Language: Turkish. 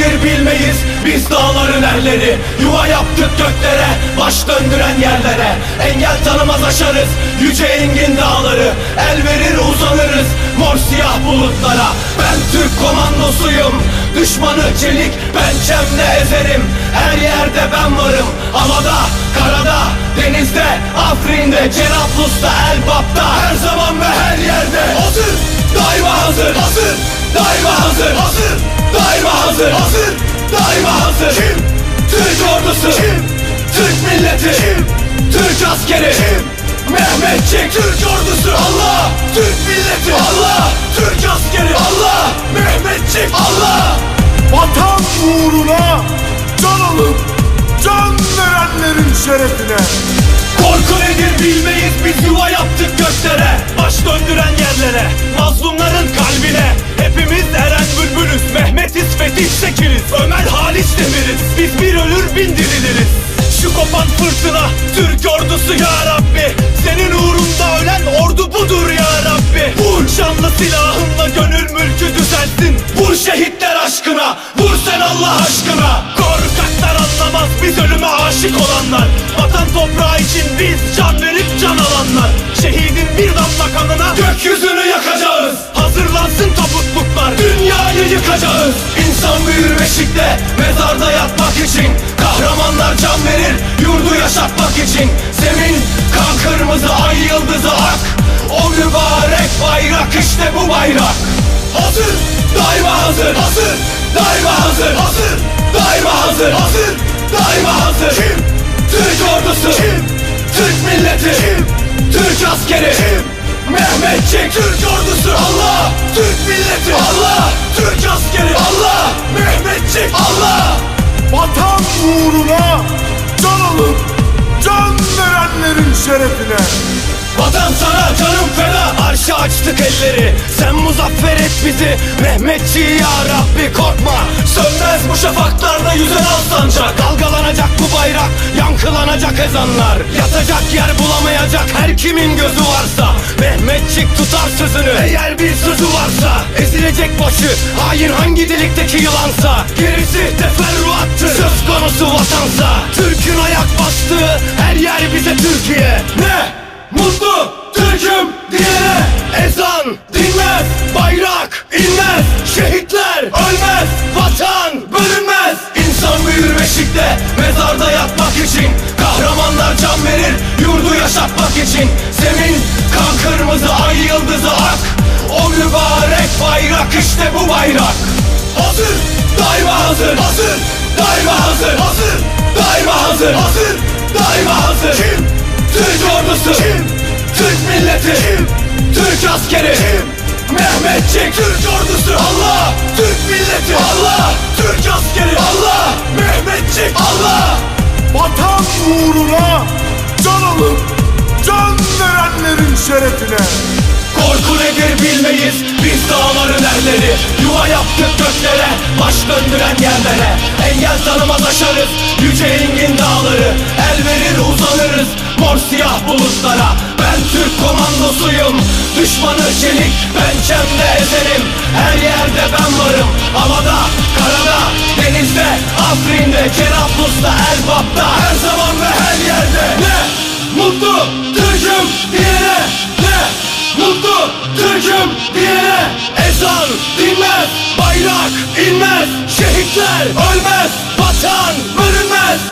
nedir bilmeyiz. Biz dağların erleri Yuva yaptık göklere Baş döndüren yerlere. Engel tanımaz aşarız Yüce engin dağları. El verir uzanırız Mor siyah bulutlara. Ben Türk komandosuyum Düşmanı çelik pençemle ezerim. Her yerde ben varım Havada, karada, denizde Afrin'de, Cerablus'ta, Elbap'ta. Her zaman ve her yerde. Hazır, daima hazır Hazır, daima hazır Hazır, daima hazır. Hazır, daima hazır. Kim? Türk ordusu. Kim? Türk milleti. Kim? Türk askeri. Kim? Mehmetçik. Türk ordusu. Allah. Türk milleti. Allah. Türk askeri. Allah. Mehmetçik. Allah. Vatan uğruna can alıp can verenlerin şerefine. Korku nedir bilmeyiz. Biz yuva yaptık göklere. Baş döndüren yerlere. Mazlumların Demir'iz Biz bir ölür bin diriliriz. Şu kopan fırtına Türk ordusu ya Rabbi. Senin uğrunda ölen ordu budur ya Rabbi. Vur şanlı silahınla gönül mülkü düzelsin Vur şehitler aşkına Vur sen Allah aşkına. Korkaklar anlamaz biz ölüme aşık olanlar. Vatan toprağı için biz can verip can alanlar. Şehidin bir damla kanına gökyüzünü yıkacağız İnsan büyür beşikte mezarda yatmak için. Kahramanlar can verir yurdu yaşatmak için. Zemin kan kırmızı ay yıldızı ak. O mübarek bayrak işte bu bayrak. Hazır daima hazır. Hazır daima hazır. Hazır daima hazır. Hazır daima hazır. Kim? Türk ordusu. Kim? Türk milleti. Kim? Türk askeri. Kim? Mehmetçik Türk ordusu Allah! Türk milleti. Allah! Türk askeri. Allah! Mehmetçik Allah! Vatan uğruna can alıp can verenlerin şerefine. Vatan sana canım feda. Arşa açtık elleri. Sen muzaffer et bizi. Mehmetçi ya Rabbi korkma. Sönmez bu şafaklarda yüzen al sancak Dalgalanacak bu bayrak Yankılanacak ezanlar Yatacak yer bulamayacak her kimin gözü varsa. Mehmetçik tutar sözünü Eğer bir sözü varsa. Ezilecek başı Hain hangi delikteki yılansa. Gerisi teferruattır Söz konusu vatansa. Türk'ün ayak bastığı her yer bize Türkiye. Ne? Mutlu Türk'üm diyene. Ezan dinmez Bayrak inmez yaşatmak için Zemin kan kırmızı ay yıldızı ak. O mübarek bayrak işte bu bayrak. Hazır daima hazır. Hazır daima hazır. Hazır daima hazır. Hazır daima hazır. Kim? Türk ordusu. Kim? Türk milleti. Kim? Türk askeri. Kim? Mehmetçik Türk ordusu. Allah Türk milleti şerefine. Korku nedir bilmeyiz Biz dağların erleri. Yuva yaptık göklere Baş döndüren yerlere. Engel tanımaz aşarız Yüce engin dağları. El verir uzanırız Mor siyah bulutlara. Ben Türk komandosuyum Düşmanı çelik Pençemle ezerim. Her yerde ben varım Havada, karada, denizde Afrin'de, Cerablus'ta, Elbap'ta Diyene ezan dinmez Bayrak inmez Şehitler ölmez Vatan bölünmez